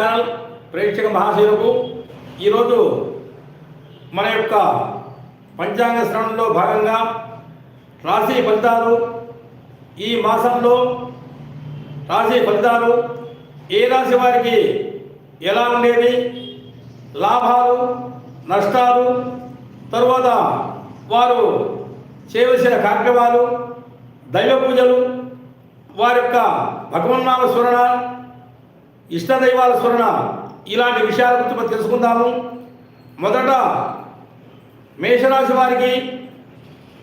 Channel ప్రేక్షక మహాశయులకు ఈరోజు మన యొక్క పంచాంగ శ్రవణంలో భాగంగా రాశి ఫలితాలు ఈ మాసంలో రాశి ఫలితాలు ఏ రాశి వారికి ఎలా ఉండేవి లాభాలు నష్టాలు తరువాత వారు చేయవలసిన కార్యక్రమాలు దైవ పూజలు వారి యొక్క భగవన్నామ స్మరణ ఇష్టదైవాల స్మరణ ఇలాంటి విషయాల గురించి మనం తెలుసుకుందాము. మొదట మేషరాశి వారికి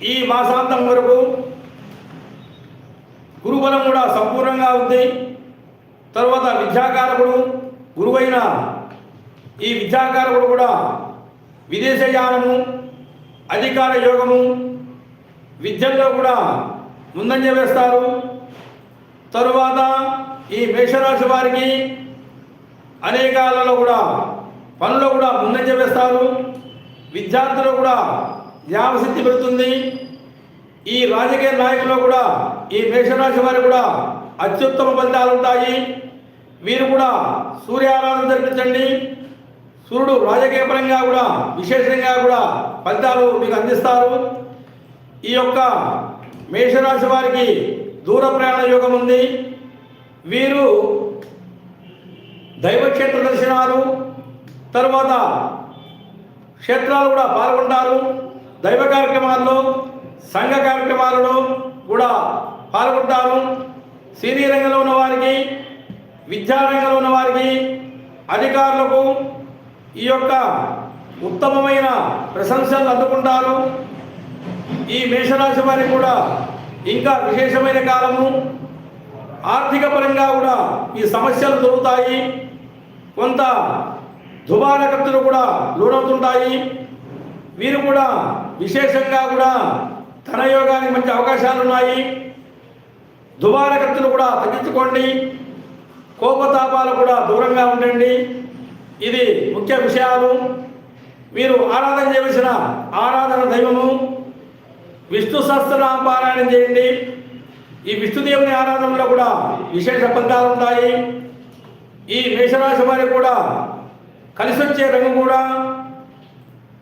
ఈ మాసాంతం వరకు గురుబలం కూడా సంపూర్ణంగా ఉంది. తరువాత విద్యాకారకుడు గురువైన ఈ విద్యాకారకుడు కూడా విదేశయానము అధికార యోగము విద్యల్లో కూడా ముందంజ వేస్తారు. తరువాత ఈ మేషరాశి వారికి అనేకాలలో కూడా పనులు కూడా ముందంజ వేస్తారు విద్యార్థులు కూడా జ్ఞాపశక్తి పెడుతుంది ఈ రాజకీయ నాయకులు కూడా ఈ మేషరాశి వారికి కూడా అత్యుత్తమ ఫలితాలు ఉంటాయి. వీరు కూడా సూర్యారాధన జరిపించండి. సూర్యుడు రాజకీయ పరంగా కూడా విశేషంగా కూడా ఫలితాలు మీకు అందిస్తారు. ఈ యొక్క మేషరాశి వారికి దూర ప్రయాణ యోగం ఉంది. వీరు దైవక్షేత్ర దర్శనాలు తర్వాత క్షేత్రాలు కూడా పాల్గొంటారు. దైవ కార్యక్రమాల్లో సంఘ కార్యక్రమాలలో కూడా పాల్గొంటారు. సినీ రంగంలో ఉన్న వారికి విద్యారంగంలో ఉన్న వారికి అధికారులకు ఈ యొక్క ఉత్తమమైన ప్రశంసలు అందుకుంటారు. ఈ మేషరాశి వారికి కూడా ఇంకా విశేషమైన కాలము ఆర్థిక పరంగా కూడా ఈ సమస్యలు దొరుకుతాయి కొంత దుబారా ఖర్చులు కూడా లోనవుతుంటాయి. వీరు కూడా విశేషంగా కూడా ధన యోగానికి మంచి అవకాశాలు ఉన్నాయి దుబారా ఖర్చులు కూడా తగ్గించుకోండి. కోపతాపాలు కూడా దూరంగా ఉండండి. ఇది ముఖ్య విషయాలు. మీరు ఆరాధన చేయవలసిన ఆరాధన దైవము. విష్ణు సహస్రనామ పారాయణం చేయండి. ఈ విష్ణుదేవుని ఆరాధనలో కూడా విశేష ఫలితాలు ఉంటాయి. ఈ మేషరాశి వారికి కూడా కలిసి వచ్చే రంగు కూడా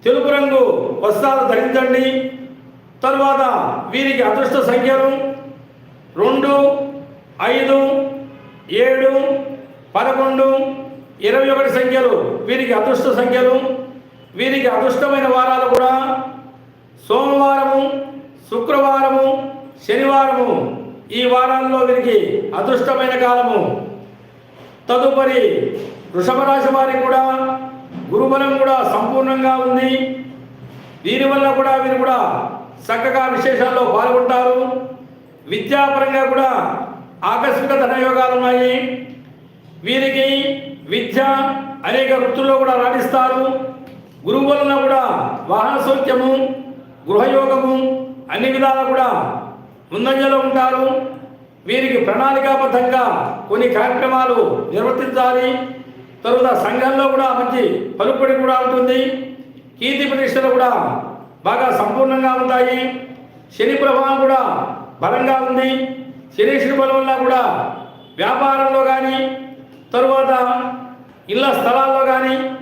తెలుపు రంగు వస్త్రాలు ధరించండి. తరువాత వీరికి అదృష్ట సంఖ్యలు రెండు ఐదు ఏడు పదకొండు ఇరవై ఒకటి సంఖ్యలు వీరికి అదృష్ట సంఖ్యలు. వీరికి అదృష్టమైన వారాలు కూడా సోమవారము శుక్రవారము శనివారము ఈ వారాల్లో వీరికి అదృష్టమైన కాలము. తదుపరి వృషభ రాశి వారికి కూడా గురుబలం కూడా సంపూర్ణంగా ఉంది. దీనివల్ల కూడా వీరు కూడా చక్కగా విశేషాల్లో పాల్గొంటారు. విద్యాపరంగా కూడా ఆకస్మిక ధనయోగాలు ఉన్నాయి. వీరికి విద్య అనేక వృత్తుల్లో కూడా రాణిస్తారు. గురువు వలన కూడా వాహన సౌఖ్యము గృహయోగము అన్ని విధాలు కూడా ముందంజలో ఉంటారు. వీరికి ప్రణాళికాబద్ధంగా కొన్ని కార్యక్రమాలు నిర్వర్తించాలి. తరువాత సంఘంలో కూడా మంచి పలుకుబడి కూడా ఉంటుంది. కీర్తి ప్రతిష్టలు కూడా బాగా సంపూర్ణంగా ఉంటాయి. శని ప్రభావం కూడా బలంగా ఉంది. శనీశ్వరి బలం వల్ల కూడా వ్యాపారంలో కానీ తరువాత ఇళ్ళ స్థలాల్లో కానీ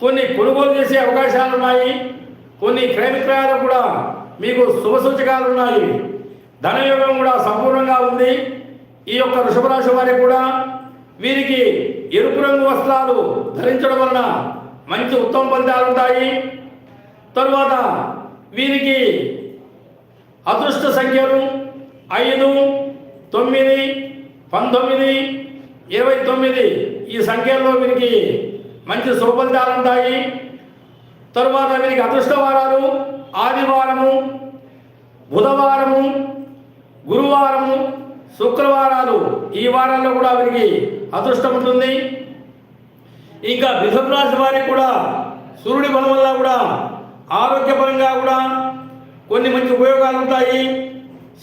కొన్ని కొనుగోలు చేసే అవకాశాలు ఉన్నాయి. కొన్ని క్రయ విక్రయాలు కూడా మీకు శుభ సూచకాలు ఉన్నాయి. ధనయోగం కూడా సంపూర్ణంగా ఉంది. ఈ యొక్క వృషభరాశి వారికి కూడా వీరికి ఎరుపు రంగు వస్త్రాలు ధరించడం వలన మంచి ఉత్తమ ఫలితాలు ఉంటాయి. తరువాత వీరికి అదృష్ట సంఖ్యలు ఐదు తొమ్మిది పంతొమ్మిది ఇరవై తొమ్మిది. ఈ సంఖ్యల్లో వీరికి మంచి శుభఫలితాలు ఉంటాయి. తరువాత వీరికి అదృష్ట వారాలు ఆదివారము బుధవారము గురువారము శుక్రవారాలు ఈ వారాల్లో కూడా వీరికి అదృష్టం ఉంటుంది. ఇంకా మిథున రాశి వారికి కూడా సూర్యుడి బలం వల్ల కూడా ఆరోగ్యపరంగా కూడా కొన్ని మంచి ఉపయోగాలు ఉంటాయి.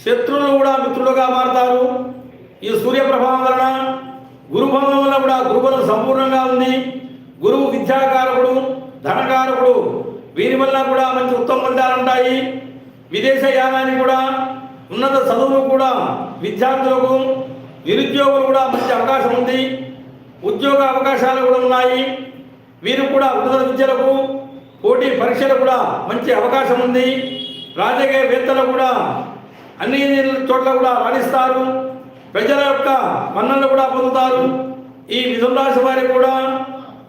శత్రువులు కూడా మిత్రులుగా మారతారు. ఈ సూర్య ప్రభావం వలన గురుభంగం వల్ల కూడా గురుబలం సంపూర్ణంగా ఉంది. గురువు విద్యాకారకుడు ధనకారకుడు వీరి వల్ల కూడా మంచి ఉత్తమ ఫలితాలు ఉంటాయి విదేశ యానానికి కూడా ఉన్నత చదువులు కూడా విద్యార్థులకు నిరుద్యోగులు కూడా మంచి అవకాశం ఉంది. ఉద్యోగ అవకాశాలు కూడా ఉన్నాయి. వీరు కూడా ఉన్నత విద్యలకు పోటీ పరీక్షలు కూడా మంచి అవకాశం ఉంది. రాజకీయవేత్తలు కూడా అన్ని చోట్ల కూడా రాణిస్తారు. ప్రజల యొక్క మన్నలు కూడా పొందుతారు. ఈ మిథున రాశి వారి కూడా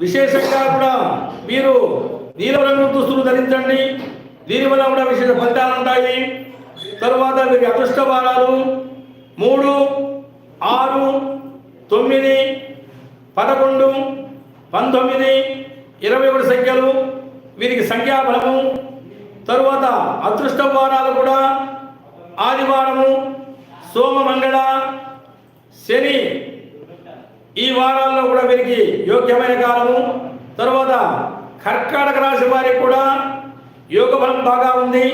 విశేషంగా కూడా మీరు నీలం రంగు దుస్తులు ధరించండి. దీనివల్ల కూడా విశేష ఫలితాలు ఉంటాయి. తరువాత వీరి అదృష్ట వారాలు మూడు ఆరు తొమ్మిది పదకొండు పంతొమ్మిది ఇరవై ఒకటి సంఖ్యలు వీరికి సంఖ్యాబలము. తరువాత అదృష్ట వారాలు కూడా ఆదివారము సోమ మంగళ శని ఈ వారాల్లో కూడా వీరికి యోగ్యమైన కాలము. తరువాత కర్కాటక రాశి వారికి కూడా యోగ బలం బాగా ఉంది.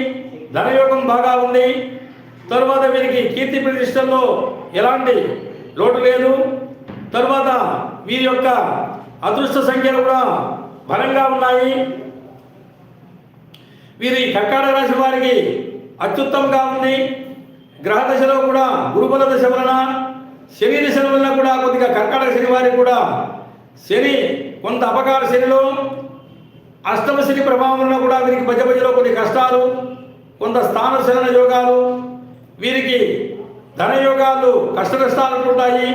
ధనయోగం బాగా ఉంది. తర్వాత వీరికి కీర్తి ప్రతిష్టల్లో ఎలాంటి లోటు లేదు. తరువాత వీరి యొక్క అదృష్ట సంఖ్యలు కూడా బలంగా ఉన్నాయి. వీరి కర్కాటక రాశి వారికి అత్యుత్తమంగా ఉంది. గ్రహ దశలో కూడా గురుబల దశ వలన శని దశ వలన కూడా కొద్దిగా కర్కాటక శని వారికి కూడా శని కొంత అపకార శనిలో అష్టమ శని ప్రభావంలో కూడా వీరికి మధ్య మధ్యలో కొన్ని కష్టాలు కొంత స్థాన శరణ యోగాలు వీరికి ధన యోగాలు కష్ట నష్టాలు ఉంటాయి.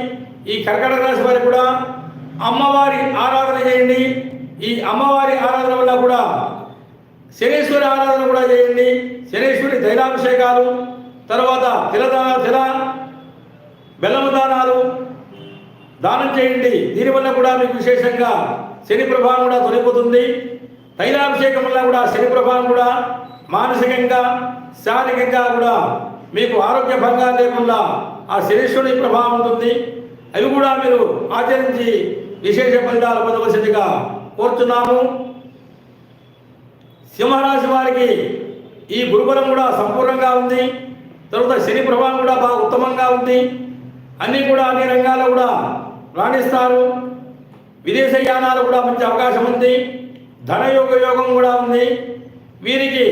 ఈ కర్కటక రాశి వారికి కూడా అమ్మవారి ఆరాధన చేయండి. ఈ అమ్మవారి ఆరాధన వల్ల కూడా శనేశ్వరి ఆరాధన కూడా చేయండి. శనేశ్వరి తైలాభిషేకాలు తర్వాత తిలదా తిల బెల్లము దానాలు దానం చేయండి. దీనివల్ల కూడా మీకు విశేషంగా శని ప్రభావం కూడా తొలగిపోతుంది. తైలాభిషేకం వల్ల కూడా శని ప్రభావం కూడా మానసికంగా శారీరకంగా కూడా మీకు ఆరోగ్య భంగా లేకుండా ఆ శనీశ్వరుని ప్రభావం ఉంటుంది. అవి కూడా మీరు ఆచరించి విశేష ఫలితాలు పొందవలసిందిగా కోరుతున్నాము. సింహరాశి వారికి ఈ గురుబలం కూడా సంపూర్ణంగా ఉంది. తర్వాత శని ప్రభావం కూడా బాగా ఉత్తమంగా ఉంది. అన్నీ కూడా అన్ని రంగాల్లో కూడా రాణిస్తారు. విదేశ యానాలు కూడా మంచి అవకాశం ఉంది. ధనయోగ యోగం కూడా ఉంది. వీరికి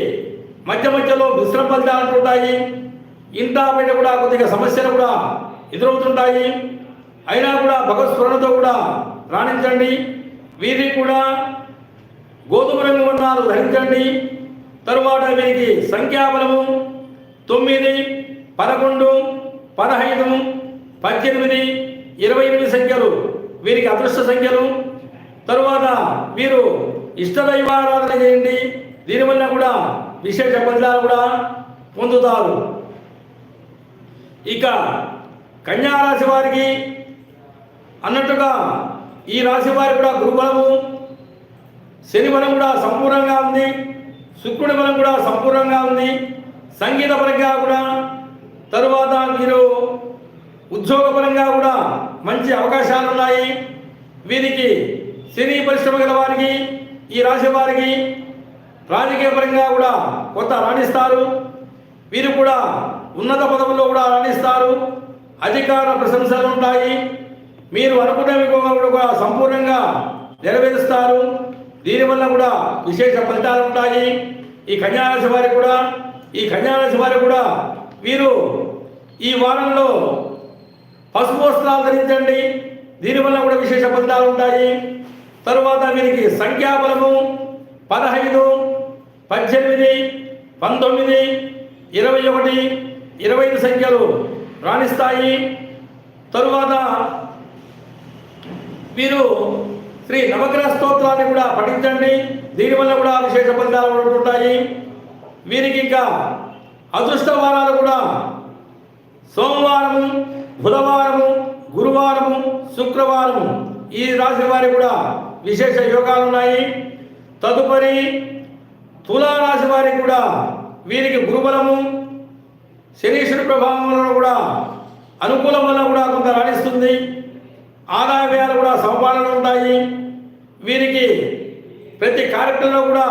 మధ్య మధ్యలో మిశ్రమ ఫలితాలు ఉంటాయి ఇంత బయట కూడా కొద్దిగా సమస్యలు కూడా ఎదురవుతుంటాయి. అయినా కూడా భగవత్ కూడా రాణించండి. వీరికి కూడా గోధుమ రంగు వర్ణాలు ధరించండి. తరువాత వీరికి సంఖ్యాబలము తొమ్మిది పదకొండు పదహైదు పద్దెనిమిది ఇరవై ఎనిమిది సంఖ్యలు వీరికి అదృష్ట సంఖ్యలు. తరువాత వీరు ఇష్టదైవారాధన చేయండి. దీనివల్ల కూడా విశేష ఫలితాలు కూడా పొందుతారు. ఇక కన్యా రాశి వారికి అన్నట్టుగా ఈ రాశి వారి కూడా గురుబలము శని బలం కూడా సంపూర్ణంగా ఉంది శుక్రుడి బలం కూడా సంపూర్ణంగా ఉంది సంగీత పరంగా కూడా తరువాత మీరు ఉద్యోగపరంగా కూడా మంచి అవకాశాలు ఉన్నాయి. వీరికి సినీ పరిశ్రమ గల వారికి ఈ రాశి వారికి రాజకీయ పరంగా కూడా కొత్త రాణిస్తారు. వీరు కూడా ఉన్నత పదవుల్లో కూడా రాణిస్తారు. అధికార ప్రశంసలు ఉంటాయి. మీరు అనుకున్నవి కూడా సంపూర్ణంగా నెరవేరుస్తారు. దీనివల్ల కూడా విశేష ఫలితాలు ఉంటాయి. ఈ కన్యారాశి వారికి కూడా ఈ కన్యారాశి వారికి కూడా వీరు ఈ వారంలో పసుపు వస్త్రాలు ధరించండి. దీనివల్ల కూడా విశేష ఫలితాలు ఉంటాయి. తరువాత వీరికి సంఖ్యాబలము పదహైదు పద్దెనిమిది పంతొమ్మిది ఇరవై ఒకటి ఇరవై ఐదు సంఖ్యలు రాణిస్తాయి. తరువాత వీరు శ్రీ నవగ్రహ స్తోత్రాన్ని కూడా పఠించండి. దీనివల్ల కూడా విశేష ఫలితాలు ఉంటుంటాయి వీరికి ఇంకా అదృష్ట వారాలు కూడా సోమవారము బుధవారము గురువారము శుక్రవారము ఈ రాశి వారి కూడా విశేష యోగాలు ఉన్నాయి. తదుపరి తులా రాశి వారికి కూడా వీరికి గురుబలము శనీశ్వరి ప్రభావం వలన కూడా అనుకూలం వల్ల కూడా కొంత రాణిస్తుంది. ఆదాయ వ్యయాలు కూడా సమపాలన ఉంటాయి. వీరికి ప్రతి కార్యక్రమంలో కూడా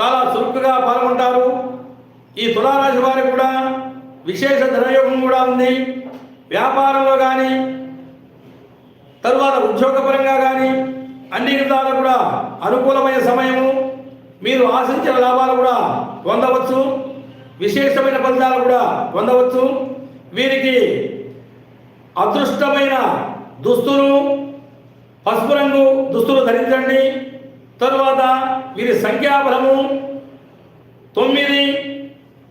చాలా చురుకుగా పాల్గొంటారు. ఈ తులారాశి వారికి కూడా విశేష ధనయోగం కూడా ఉంది. వ్యాపారంలో కానీ తరువాత ఉద్యోగపరంగా కానీ అన్ని విధాలు కూడా అనుకూలమైన సమయము. మీరు ఆశించిన లాభాలు కూడా పొందవచ్చు. విశేషమైన ఫలితాలు కూడా పొందవచ్చు. వీరికి అదృష్టమైన దుస్తులు పసుపు రంగు దుస్తులు ధరించండి. తరువాత వీరి సంఖ్యాబలము తొమ్మిది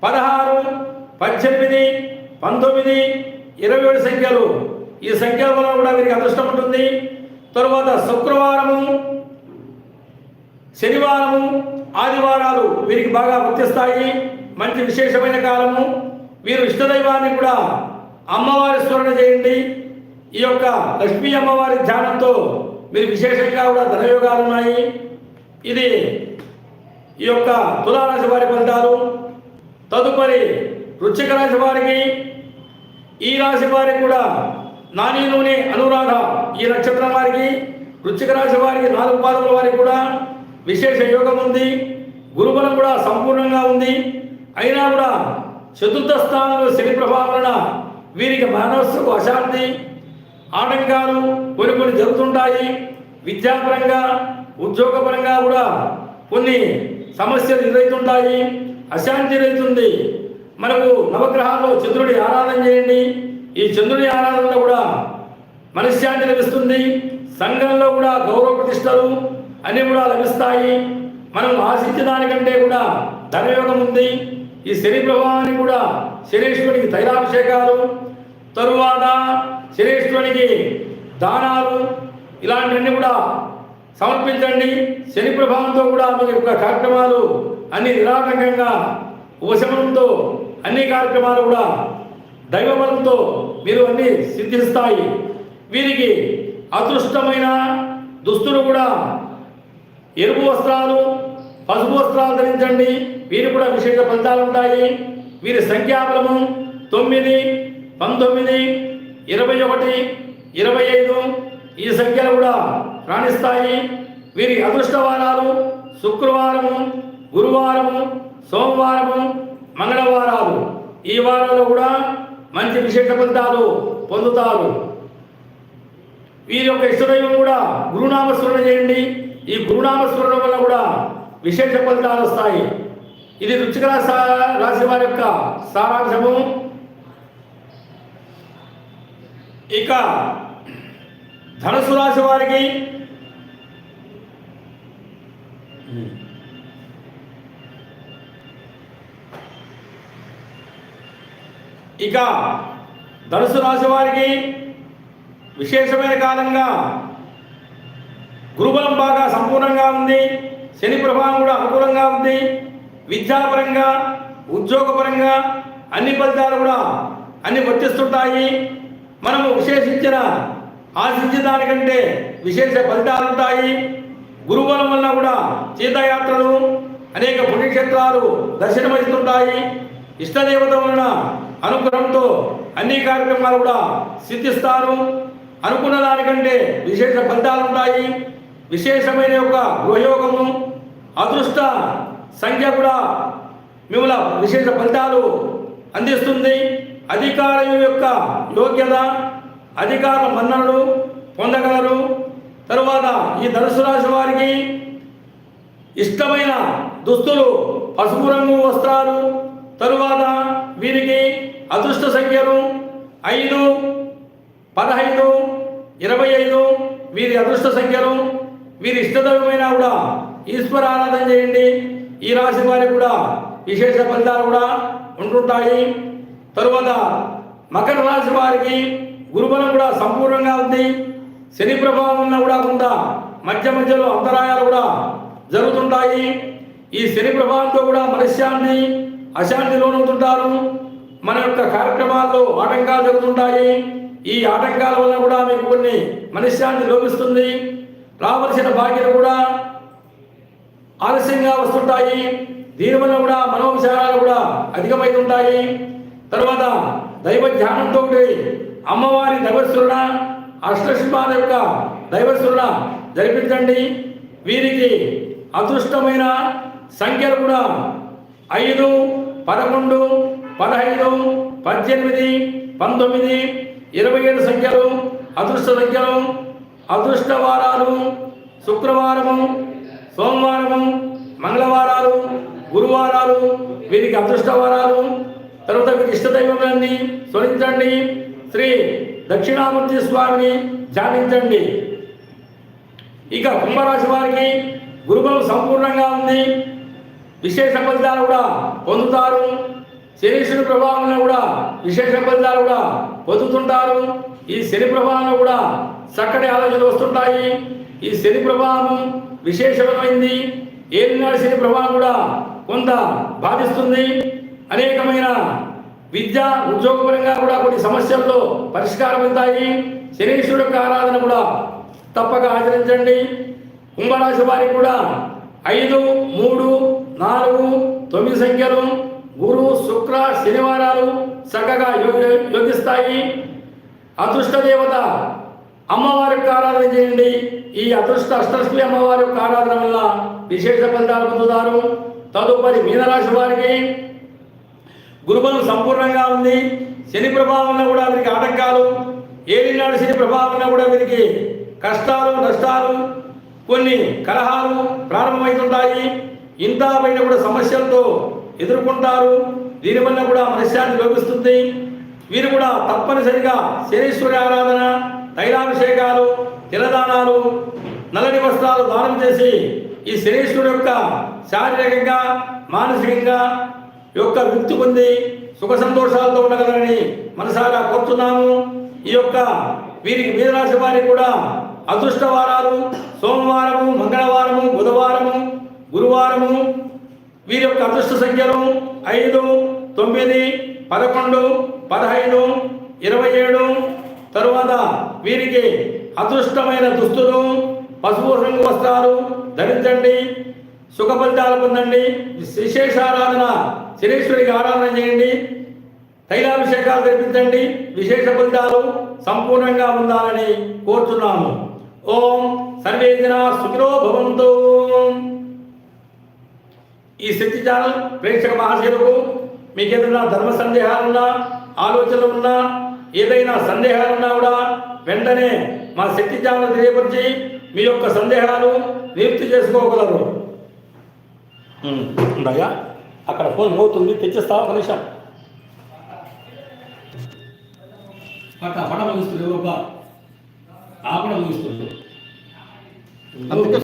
పదహారు పద్దెనిమిది పంతొమ్మిది ఇరవై ఏడు సంఖ్యలు. ఈ సంఖ్యాబలం కూడా వీరికి అదృష్టం ఉంటుంది. తరువాత శుక్రవారము శనివారము ఆదివారాలు వీరికి బాగా వర్తిస్తాయి మంచి విశేషమైన కాలము. వీరు ఇష్టదైవాన్ని కూడా అమ్మవారి స్మరణ చేయండి. ఈ యొక్క లక్ష్మీ అమ్మవారి ధ్యానంతో మీరు విశేషంగా కూడా ధనయోగాలు ఉన్నాయి. ఇది ఈ యొక్క తులారాశి వారి ఫలితాలు. తదుపరి వృశ్చిక రాశి వారికి ఈ రాశి వారికి కూడా నాని నూనె అనురాధ ఈ నక్షత్రం వారికి. వృశ్చిక రాశి వారికి నాలుగు పాదముల వారికి కూడా విశేష యోగం ఉంది. గురుబలం కూడా సంపూర్ణంగా ఉంది. అయినా కూడా చతుర్థ స్థానంలో శని ప్రభావం వలన వీరికి మనస్సుకు అశాంతి ఆటంకాలు కొన్ని కొన్ని జరుగుతుంటాయి. విద్యాపరంగా ఉద్యోగపరంగా కూడా కొన్ని సమస్యలు ఎదురవుతుంటాయి అశాంతి ఎదురవుతుంది మనకు నవగ్రహాల్లో చంద్రుడి ఆరాధన చేయండి. ఈ చంద్రుడి ఆరాధనలో కూడా మనశ్శాంతి లభిస్తుంది. సంఘంలో కూడా గౌరవ ప్రతిష్టలు అన్నీ కూడా లభిస్తాయి. మనం ఆశించిన దానికంటే కూడా ధనయోగం ఉంది. ఈ శని ప్రభావాన్ని కూడా శనీశ్వరునికి తైలాభిషేకాలు తరువాత శనీశ్వరునికి దానాలు ఇలాంటివన్నీ కూడా సమర్పించండి. శని ప్రభావంతో కూడా మీ యొక్క కార్యక్రమాలు అన్ని నిరాటంకంగా ఉపశమనంతో అన్ని కార్యక్రమాలు కూడా దైవబలంతో మీరు అన్ని సిద్ధిస్తాయి. వీరికి అదృష్టమైన దుస్తులు కూడా ఎరుపు వస్త్రాలు పసుపు వస్త్రాలు ధరించండి. వీరు కూడా విశేష ఫలితాలు ఉంటాయి. వీరి సంఖ్యాబలము తొమ్మిది పంతొమ్మిది ఇరవై ఒకటి ఇరవై ఐదు ఈ సంఖ్యలు కూడా రాణిస్తాయి. వీరి అదృష్టవారాలు శుక్రవారము గురువారము సోమవారము మంగళవారాలు. ఈ వారాల్లో కూడా మంచి విశేష ఫలితాలు పొందుతారు. వీరి యొక్క ఇష్టదైవం కూడా గురునామస్మరణ చేయండి. ఈ గురునామస్మరణ వల్ల కూడా విశేష ఫలితాలు వస్తాయి. ఇది రుచికర రాశి వారి యొక్క సారాంశము. ఇక ధనుసు రాశి వారికి ఇక ధనుసు రాశి వారికి విశేషమైన కాలంగా గురుబలం బాగా సంపూర్ణంగా ఉంది. శని ప్రభావం కూడా అనుకూలంగా ఉంది. విద్యాపరంగా ఉద్యోగపరంగా అన్ని ఫలితాలు కూడా అన్ని వర్తిస్తుంటాయి. మనము విశేషించిన ఆశించిన దానికంటే విశేష ఫలితాలు ఉంటాయి. గురుబలం వల్ల కూడా తీర్థయాత్రలు అనేక పుణ్యక్షేత్రాలు దర్శనమవుతుంటాయి ఇష్టదేవత వలన అనుగ్రహంతో అన్ని కార్యక్రమాలు కూడా సిద్ధిస్తారు. అనుకున్న దానికంటే విశేష ఫలితాలు ఉంటాయి. విశేషమైన యొక్క గృహయోగము అదృష్ట సంఖ్య కూడా మిమ్మల్ని విశేష ఫలితాలు అందిస్తుంది. అధికారం యొక్క యోగ్యత అధికార మన్ననలు పొందగలరు. తరువాత ఈ ధనుసు రాశి వారికి ఇష్టమైన దుస్తులు పసుపు రంగు వస్త్రాలు తరువాత వీరికి అదృష్ట సంఖ్యలు ఐదు పదహైదు ఇరవై ఐదు వీరి అదృష్ట సంఖ్యలు వీరి ఇష్టదైవమైనా కూడా ఈశ్వర ఆరాధన చేయండి. ఈ రాశి వారికి కూడా విశేష ఫలితాలు కూడా ఉంటుంటాయి. తరువాత మకర రాశి వారికి గురుబలం కూడా సంపూర్ణంగా ఉంది. శని ప్రభావం ఉన్నా కూడా కొంత మధ్య మధ్యలో అంతరాయాలు కూడా జరుగుతుంటాయి. ఈ శని ప్రభావంతో కూడా మనశ్శాంతి అశాంతి లోనవుతుంటారు. మన యొక్క కార్యక్రమాల్లో ఆటంకాలు జరుగుతుంటాయి. ఈ ఆటంకాల వల్ల కూడా మీకు కొన్ని మనశ్శాంతి లోపిస్తుంది. రావలసిన బాధ్యత కూడా ఆలస్యంగా వస్తుంటాయి. దీనివల్ల కూడా మనోవిచారాలు కూడా అధికమవుతుంటాయి తర్వాత దైవ ధ్యానంతో అమ్మవారి దైవస్వరణ అష్టసింహాల యొక్క దైవస్వరణ జరిపించండి. వీరికి అదృష్టమైన సంఖ్యలు కూడా ఐదు పదకొండు పదహైదు పద్దెనిమిది పంతొమ్మిది ఇరవై ఏడు సంఖ్యలు అదృష్ట సంఖ్యలు అదృష్టవారాలు శుక్రవారము సోమవారము మంగళవారాలు గురువారాలు వీరికి అదృష్టవారాలు. తర్వాత వీరికి ఇష్టదైవాన్ని స్మరించండి. శ్రీ దక్షిణామూర్తి స్వామిని ధ్యానించండి. ఇక కుంభరాశి వారికి గురుబలం సంపూర్ణంగా ఉంది. విశేష ఫలితాలు కూడా పొందుతారు. శనీశ్వరుడి ప్రభావంలో కూడా విశేష ఫలితాలు కూడా పొందుతుంటారు. ఈ శని ప్రభావంలో కూడా చక్కటి ఆలోచనలు వస్తుంటాయి. ఈ శని ప్రభావం విశేషమైంది. ఏలినాడు శని ప్రభావం కూడా కొంత బాధిస్తుంది. అనేకమైన విద్య ఉద్యోగపరంగా కూడా కొన్ని సమస్యల్లో పరిష్కారం అవుతాయి. శనీశ్వరుడు యొక్క ఆరాధన కూడా తప్పక ఆచరించండి. కుంభరాశి వారికి కూడా ఐదు మూడు నాలుగు తొమ్మిది సంఖ్యలు గురు శుక్ర శనివారాలు చక్కగా యోగి యోగిస్తాయి. అదృష్ట దేవత అమ్మవారి ఆరాధన చేయండి. ఈ అదృష్ట అష్టలక్ష్మి అమ్మవారి యొక్క ఆరాధన వల్ల విశేష ఫలితాలు పొందుతారు. తదుపరి మీనరాశి వారికి గురుబలం సంపూర్ణంగా ఉంది. శని ప్రభావంలో కూడా వీరికి ఆటంకాలు. ఏలినాడు శని ప్రభావంలో కూడా వీరికి కష్టాలు నష్టాలు కొన్ని కలహాలు ప్రారంభమవుతుంటాయి. ఇంత బయట కూడా సమస్యలతో ఎదుర్కొంటారు. దీనివల్ల కూడా మనశ్శాంతి లోపిస్తుంది వీరు కూడా తప్పనిసరిగా శనీశ్వరి ఆరాధన తైలాభిషేకాలు తిలదానాలు నల్లని వస్త్రాలు దానం చేసి ఈ శ్రేష్ఠుడు యొక్క శారీరకంగా మానసికంగా యొక్క వృత్తి పొంది సుఖ సంతోషాలతో ఉండగలరని మనసారా కోరుతున్నాము. ఈ యొక్క వీరికి మీనరాశి వారికి కూడా అదృష్ట వారాలు సోమవారము మంగళవారము బుధవారము గురువారము వీరి యొక్క అదృష్ట సంఖ్యలు ఐదు తొమ్మిది పదకొండు పదహైదు ఇరవై ఏడు తరువాత వీరికి అదృష్టమైన దుస్తులు పసుపు రంగు వస్త్రాలు ధరించండి సుఖ ఫలితాలు పొందండి. విశేషారాధన శనీశ్వరికి ఆరాధన చేయండి. తైలాభిషేకాలు జరిపించండి. విశేష ఫలితాలు సంపూర్ణంగా ఉండాలని కోరుతున్నాము ఓం సర్వే జనా సుఖినో భవంతు. ఈ శక్తి ఛానల్ ప్రేక్షక మహాశయులకు మీకు ఏదైనా ధర్మ సందేహాలున్నా ఆలోచనలు ఉన్నా ఏదైనా సందేహాలున్నా కూడా వెంటనే మా శక్తి ఛానల్ తెలియపరిచి మీ యొక్క సందేహాలు నివృత్తి చేసుకోగలరు. ఉండగా అక్కడ ఫోన్ మోతుంది తెచ్చిస్తావా ఒక నిమిషం? పట్ట పట ముగిస్తుంది ఎవరొక ఆపడ ముగిస్తుంది. అందుకే